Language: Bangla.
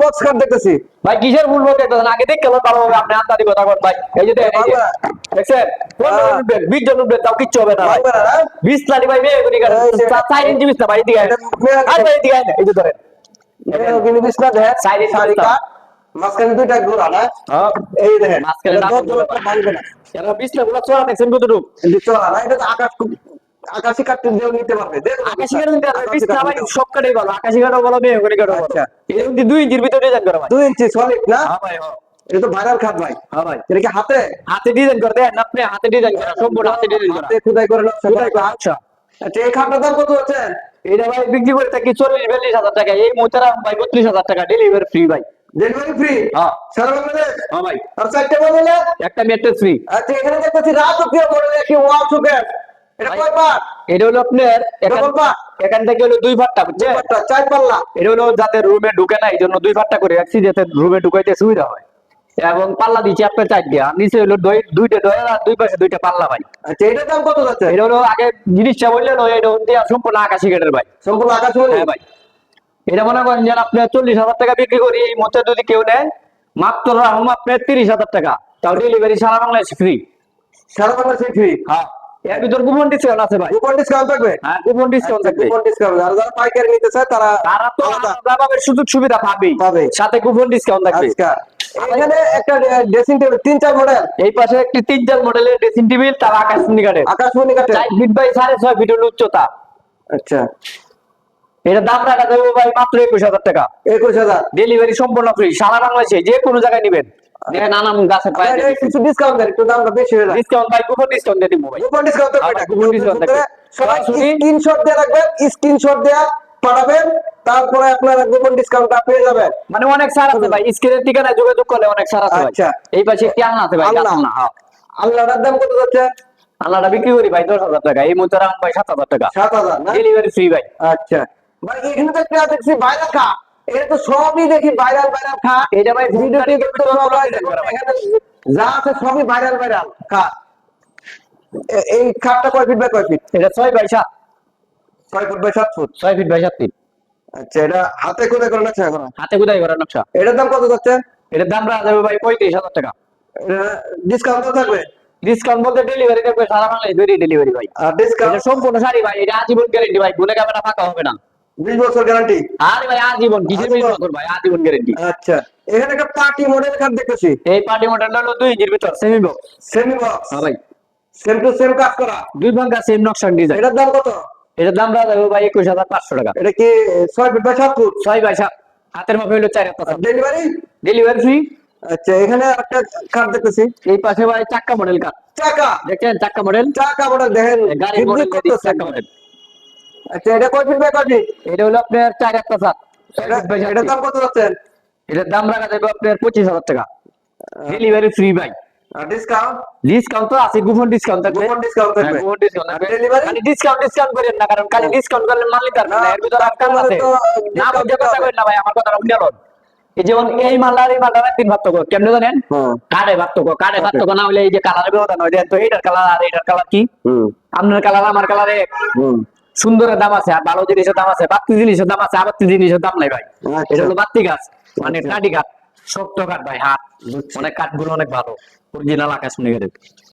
বক্স কার্ড দেখতেছি। ভাই কিসের ভুল বলতে দেখতেছেন? আগে দেখ কেমন হবে আপনি আন্দাজি কথা বল ভাই। এই যে। দেখছেন? পনেরো হ্যাঁ। উঠবেন বিশ জন উঠবেন তাও কিচ্ছু হবে না ভাই। না, না? বিশ লালি ভাই মেয়ে করি কারণ চার ইঞ্চি বিশ না ভাই মেয়ে- আয় ভাই এদিকে এই যে ধরেন। Side এ সারি মাঝখানে দুইটা গোড়া না হ্যাঁ। এই দেখেন মাঝখানে না না বিশ না। গুলো চড়া দেখছেন কতটুকু? কিন্তু না এটা আকাশ আকাশি কাঠ দিয়েও নিতে পারবে। আকাশি কাঠও নিতে পারবে, আকাশি না ভাই সব কাঠই ভালো। আকাশি কাঠও ভালো মেয়ে করি কাঠও আচ্ছা। এরকম দুই ইঞ্চির ভিতরে ডিজাইন করা ভাই। দুই ইঞ্চি সলিড না? হ্যাঁ ভাই হ্যাঁ। এটা তো ভাইরাল খাট ভাই। হ্যাঁ ভাই। এটা কি হাতে? হাতে ডিজাইন করে। দেন আপনি হাতে ডিজাইন করা। সম্পূর্ণ হাতে ডিজাইন করা। হাতে খুদাই করে নকশা করা। আচ্ছা। আচ্ছা এই খাটটার দাম কত হচ্ছে? এটা ভাই বিক্রি করে থাকি চল্লিশ বিয়াল্লিশ হাজার টাকা। এই মোতারাম ভাই বত্রিশ হাজার টাকা। ডেলিভারি ফ্রি ভাই। ডেলিভারি ফ্রি হ্যাঁ। সারা বাংলাদেশ? হ্যাঁ ভাই। আর চারটে বদলে একটা মেট্রেস ফ্রি আচ্ছা এখানে দেখতেছি রাত মডেল একটি ওয়াল সুকেট এটা কয় এটা হলো আপনার এখান- Double bar? এখান থেকে হলো দুই ভাট্টা বুঝছেন? চার পাল্লা এটা হলো যাতে রুমে ঢুকে না এই জন্য দুই ভাট্টা করে রাখছি যাতে রুমে ঢুকাইতে সুবিধা হয়। এবং পাল্লা দিচ্ছি আপনার চার দিয়া। নিচে হলো দুইটা ডয়ার আর দুই পাশে দুইটা পাল্লা ভাই। আচ্ছা এটার দাম কত যাচ্ছে? এটা হলো আগে জিনিসটা বললেন ওই এটা হচ্ছে সম্পূর্ণ আকাশি গেটের ভাই। সম্পূর্ণ আকাশ হ্যাঁ ভাই। এটা মনে করেন যে আপনি চল্লিশ হাজার টাকা বিক্রি করি এই মধ্যে যদি কেউ নেয় মাত্র রাহুম আপনার তিরিশ হাজার টাকা। তাও ডেলিভারি সারা বাংলাদেশ ফ্রি সারা বাংলাদেশ ফ্রি হ্যাঁ। এর ভিতর কুপন ডিসকাউন্ট আছে ভাই। কুপন ডিসকাউন্ট থাকবে? হ্যাঁ। কুপন ডিসকাউন্ট থাকবে। কুপন ডিসকাউন্ট আর যারা পাইকারি নিতে চায় তারা তারা তো আলাদাভাবে সুযোগ সুবিধা পাবে পাবে। সাথে কুপন ডিসকাউন্ট থাকবে। আজকা এখানে একটা ড্রেসিং টেবিল তিন চার মডেল এই পাশে একটি তিন চার মডেলের ড্রেসিং টেবিল তার আকাশমণি কাঠের চার ফিট বাই ফিট উচ্চতা। আচ্ছা। এটা দাম রাখা যাবে ভাই মাত্র একুশ হাজার টাকা। একুশ হাজার। ডেলিভারি সম্পূর্ণ ফ্রি সারা বাংলাদেশে যে কোনো জায়গায় নিবেন। নানান গাছের পায়ে কিছু ডিসকাউন্ট দেন একটু দামটা বেশি হয়ে ডিসকাউন্ট ভাই কুপন ডিসকাউন্ট দিয়ে দিব ভাই। কুপন ডিসকাউন্ট হ্যাঁ, ভাই, coupon সবাই স্ক্রিনশট দিয়ে রাখবেন স্ক্রিনশট দেয়া পাঠাবেন তারপরে আপনারা কুপন ডিসকাউন্টটা পেয়ে যাবেন। মানে অনেক আছে ভাই স্ক্রিনের ঠিকানায় যোগাযোগ করলে অনেক আছে আচ্ছা। এই পাশে একটি আলনা আছে ভাই আলনা। আলনা হ্যাঁ। আল্লাহর দাম কত যাচ্ছে? আলনাটা বিক্রি করি ভাই দশ হাজার টাকা। এই মুহূর্তে রাম ভাই সাত হাজার টাকা। সাত হাজার ডেলিভারি ফ্রি ভাই। আচ্ছা। ভাই এখানে তো একটা দেখছি ভাইরাল খা। এটা তো সবই দেখি ভাইরাল ভাইরাল খা। এটা ভাই ভিডিওটি টিভি তো সব এখানে যা আছে সবই ভাইরাল ভাইরাল খা। এই খাটটা কয় ফিট বাই কয় ফিট এটা ছয় বাই সাত। ছয় ফুট বাই সাত ফুট ছয় ফিট বাই সাত ফিট আচ্ছা এটা হাতে করে করে নাকশা করা হাতে কোথায় করার নকশা? এটার দাম কত যাচ্ছে? এটার দাম রাখা যাবে ভাই পঁয়ত্রিশ হাজার টাকা। ডিসকাউন্ট তো থাকবে? ডিসকাউন্ট বলতে ডেলিভারি থাকবে সারা দুই ডেলিভারি ভাই। আর ডিসকাউন্ট এটা সম্পূর্ণ শাড়ি ভাই এটা আজীবন গ্যারেন্টি ভাই। গুনে ক্যামেরা ফাঁকা হবে না। বিশ বছর গ্যারান্টি আরে ভাই আজীবন কিসের বিশ আজীবন? বছর ভাই? আজীবন গ্যারেন্টি আচ্ছা এখানে একটা পার্টি মডেল খাট দেখতেছি। এই পার্টি মডেলটা হলো দুই ইঞ্চির ভিতর সেমি বক্স সেমি বক্স হ্যাঁ ভাই। সেম টু সেম কাজ করা। দুই ভাঙ্গা সেম নকশা ডিজাইন এটার দাম কত? এটার দাম রাখা যাবে ভাই একুশ হাজার পাঁচশো টাকা। এটা কি ছয় ফিট বাই সাত ফুট ছয় বাই সাত। হাতের মাপে হলো চার হাত ডেলিভারি ডেলিভারি ফ্রি আচ্ছা এখানে একটা কাঠ দেখতেছি। এই পাশে ভাই চাক্কা মডেল কার চাকা দেখছেন? চাক্কা মডেল চাকা মডেল দেখেন। ঝিকঝিক মডেল। চাক্কা মডেল আচ্ছা এটা কয় ফিট বাই কয় ফিট এটা হলো আপনার চার একটা সাত এটার দাম কত যাচ্ছে এটার দাম রাখা যাবে আপনার পঁচিশ হাজার টাকা। ডেলিভারি ফ্রি ভাই। ডিসকাউন্ট ডিসকাউন্ট তো আছে ডিসকাউন্ট থাকবে। ডিসকাউন্ট থাকবে। ডিসকাউন্ট খালি ডিসকাউন্ট ডিসকাউন্ট করেন না কারণ খালি ডিসকাউন্ট করলে মাল নিতে পারবেন না না, এর ভিতরে আর আছে। না বুঝে কথা কইন না ভাই আমার কথাটা বুঝে লন এই যেমন এই মাল আর এই মালটা তিন পার্থক্য কেমনে জানেন? হ্যাঁ। কারে পার্থক্য কারে পার্থক্য না হলে এই যে কালারের ব্যবধান হয় তো এইটার কালার আর এইটার কালার কি? আপনার কালার আমার কালার এক। সুন্দরের দাম আছে আর ভালো জিনিসের দাম আছে বাত্তি জিনিসের দাম আছে আবার জিনিসের দাম নাই ভাই। আচ্ছা। এটা হলো বাত্তি গাছ মানে কাটি গাছ কাঠ শক্ত কাঠ ভাই হাত। অনেক কাঠগুলো অনেক ভালো। অরিজিনাল আকাশ মনে